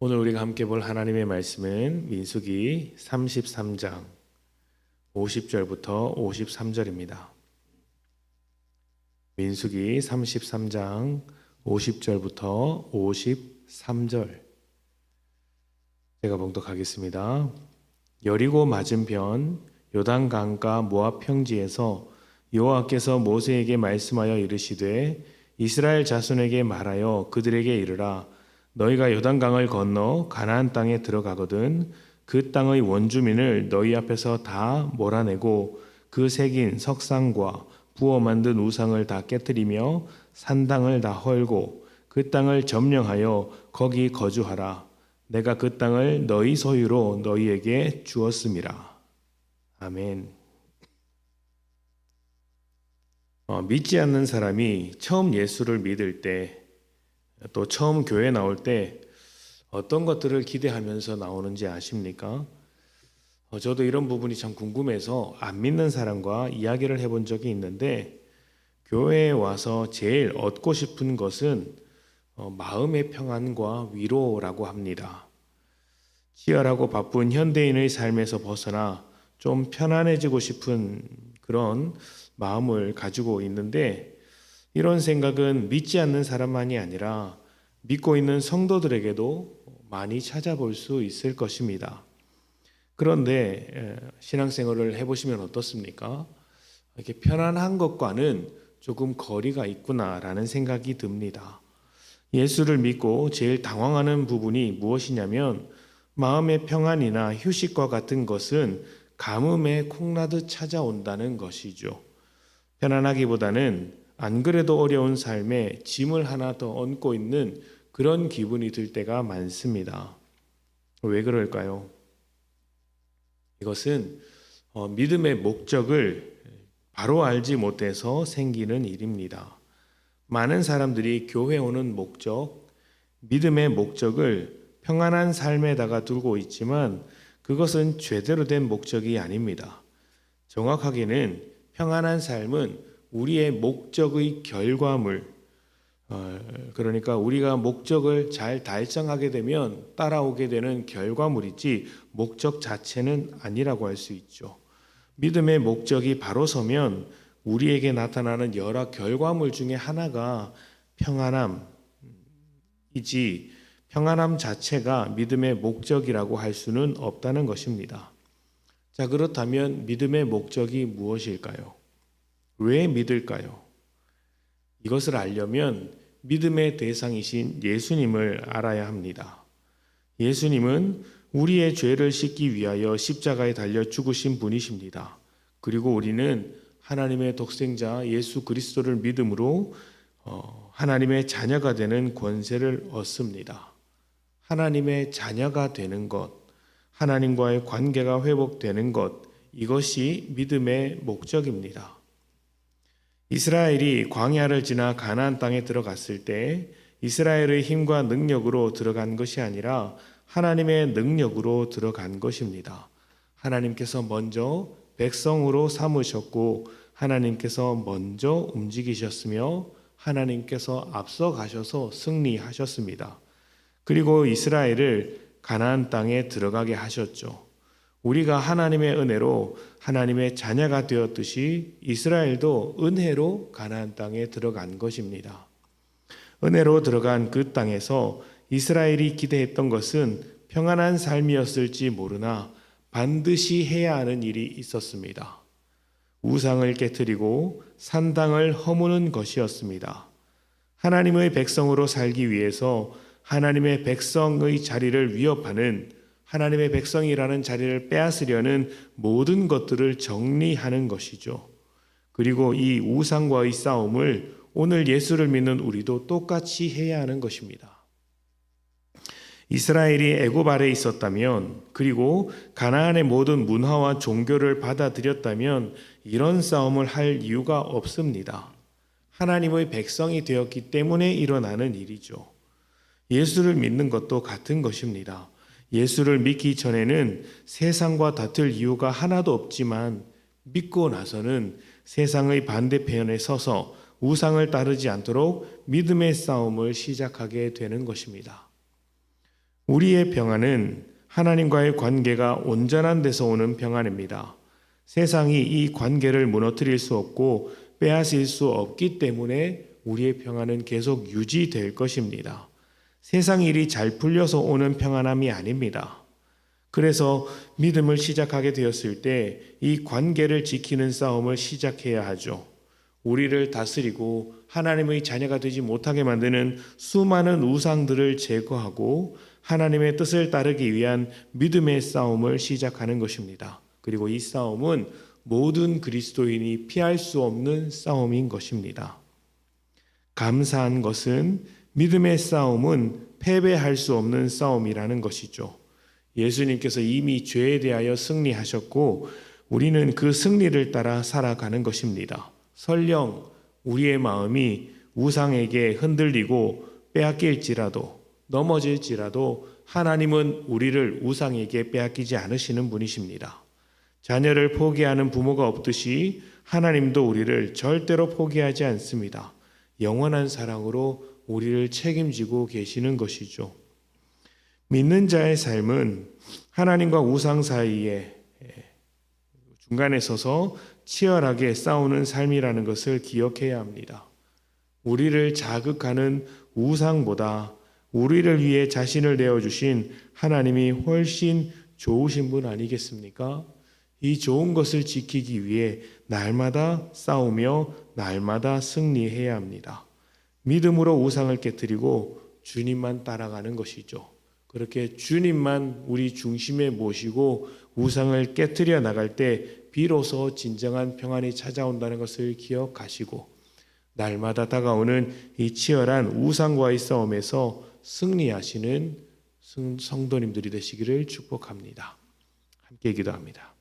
오늘 우리가 함께 볼 하나님의 말씀은 민수기 33장 50절부터 53절입니다. 민수기 33장 50절부터 53절 제가 봉독하겠습니다. 여리고 맞은편 요단 강가 모압 평지에서 여호와께서 모세에게 말씀하여 이르시되 이스라엘 자손에게 말하여 그들에게 이르라 너희가 요단강을 건너 가나안 땅에 들어가거든 그 땅의 원주민을 너희 앞에서 다 몰아내고 그 새긴 석상과 부어 만든 우상을 다 깨뜨리며 산당을 다 헐고 그 땅을 점령하여 거기 거주하라 내가 그 땅을 너희 소유로 너희에게 주었음이라 아멘. 어, 믿지 않는 사람이 처음 예수를 믿을 때, 또 처음 교회 나올 때 어떤 것들을 기대하면서 나오는지 아십니까? 어, 저도 이런 부분이 참 궁금해서 안 믿는 사람과 이야기를 해본 적이 있는데, 교회에 와서 제일 얻고 싶은 것은 어, 마음의 평안과 위로라고 합니다. 치열하고 바쁜 현대인의 삶에서 벗어나 좀 편안해지고 싶은 그런 마음을 가지고 있는데 이런 생각은 믿지 않는 사람만이 아니라 믿고 있는 성도들에게도 많이 찾아볼 수 있을 것입니다. 그런데 신앙생활을 해보시면 어떻습니까? 이렇게 편안한 것과는 조금 거리가 있구나라는 생각이 듭니다. 예수를 믿고 제일 당황하는 부분이 무엇이냐면 마음의 평안이나 휴식과 같은 것은 가뭄에 콩나듯 찾아온다는 것이죠. 편안하기보다는 안 그래도 어려운 삶에 짐을 하나 더 얹고 있는 그런 기분이 들 때가 많습니다. 왜 그럴까요? 이것은 어, 믿음의 목적을 바로 알지 못해서 생기는 일입니다. 많은 사람들이 교회 오는 목적, 믿음의 목적을 평안한 삶에다가 두고 있지만 그것은 제대로 된 목적이 아닙니다. 정확하게는 평안한 삶은 우리의 목적의 결과물, 어, 그러니까 우리가 목적을 잘 달성하게 되면 따라오게 되는 결과물이지 목적 자체는 아니라고 할 수 있죠. 믿음의 목적이 바로 서면 우리에게 나타나는 여러 결과물 중에 하나가 평안함이지 평안함 자체가 믿음의 목적이라고 할 수는 없다는 것입니다. 자, 그렇다면 믿음의 목적이 무엇일까요? 왜 믿을까요? 이것을 알려면 믿음의 대상이신 예수님을 알아야 합니다. 예수님은 우리의 죄를 씻기 위하여 십자가에 달려 죽으신 분이십니다. 그리고 우리는 하나님의 독생자 예수 그리스도를 믿음으로 어, 하나님의 자녀가 되는 권세를 얻습니다. 하나님의 자녀가 되는 것, 하나님과의 관계가 회복되는 것, 이것이 믿음의 목적입니다. 이스라엘이 광야를 지나 가나안 땅에 들어갔을 때 이스라엘의 힘과 능력으로 들어간 것이 아니라 하나님의 능력으로 들어간 것입니다. 하나님께서 먼저 백성으로 삼으셨고 하나님께서 먼저 움직이셨으며 하나님께서 앞서 가셔서 승리하셨습니다. 그리고 이스라엘을 가나안 땅에 들어가게 하셨죠. 우리가 하나님의 은혜로 하나님의 자녀가 되었듯이 이스라엘도 은혜로 가나안 땅에 들어간 것입니다. 은혜로 들어간 그 땅에서 이스라엘이 기대했던 것은 평안한 삶이었을지 모르나 반드시 해야 하는 일이 있었습니다. 우상을 깨뜨리고 산당을 허무는 것이었습니다. 하나님의 백성으로 살기 위해서 하나님의 백성의 자리를 위협하는 하나님의 백성이라는 자리를 빼앗으려는 모든 것들을 정리하는 것이죠. 그리고 이 우상과의 싸움을 오늘 예수를 믿는 우리도 똑같이 해야 하는 것입니다. 이스라엘이 애굽 아래 있었다면 그리고 가나안의 모든 문화와 종교를 받아들였다면 이런 싸움을 할 이유가 없습니다. 하나님의 백성이 되었기 때문에 일어나는 일이죠. 예수를 믿는 것도 같은 것입니다. 예수를 믿기 전에는 세상과 다툴 이유가 하나도 없지만 믿고 나서는 세상의 반대편에 서서 우상을 따르지 않도록 믿음의 싸움을 시작하게 되는 것입니다. 우리의 평안은 하나님과의 관계가 온전한 데서 오는 평안입니다. 세상이 이 관계를 무너뜨릴 수 없고 빼앗을 수 없기 때문에 우리의 평안은 계속 유지될 것입니다. 세상 일이 잘 풀려서 오는 평안함이 아닙니다. 그래서 믿음을 시작하게 되었을 때 이 관계를 지키는 싸움을 시작해야 하죠. 우리를 다스리고 하나님의 자녀가 되지 못하게 만드는 수많은 우상들을 제거하고 하나님의 뜻을 따르기 위한 믿음의 싸움을 시작하는 것입니다. 그리고 이 싸움은 모든 그리스도인이 피할 수 없는 싸움인 것입니다. 감사한 것은 믿음의 싸움은 패배할 수 없는 싸움이라는 것이죠. 예수님께서 이미 죄에 대하여 승리하셨고 우리는 그 승리를 따라 살아가는 것입니다. 설령 우리의 마음이 우상에게 흔들리고 빼앗길지라도 넘어질지라도 하나님은 우리를 우상에게 빼앗기지 않으시는 분이십니다. 자녀를 포기하는 부모가 없듯이 하나님도 우리를 절대로 포기하지 않습니다. 영원한 사랑으로 우리를 책임지고 계시는 것이죠. 믿는 자의 삶은 하나님과 우상 사이에 중간에 서서 치열하게 싸우는 삶이라는 것을 기억해야 합니다. 우리를 자극하는 우상보다 우리를 위해 자신을 내어주신 하나님이 훨씬 좋으신 분 아니겠습니까? 이 좋은 것을 지키기 위해 날마다 싸우며 날마다 승리해야 합니다. 믿음으로 우상을 깨뜨리고 주님만 따라가는 것이죠. 그렇게 주님만 우리 중심에 모시고 우상을 깨뜨려 나갈 때 비로소 진정한 평안이 찾아온다는 것을 기억하시고 날마다 다가오는 이 치열한 우상과의 싸움에서 승리하시는 성도님들이 되시기를 축복합니다. 함께 기도합니다.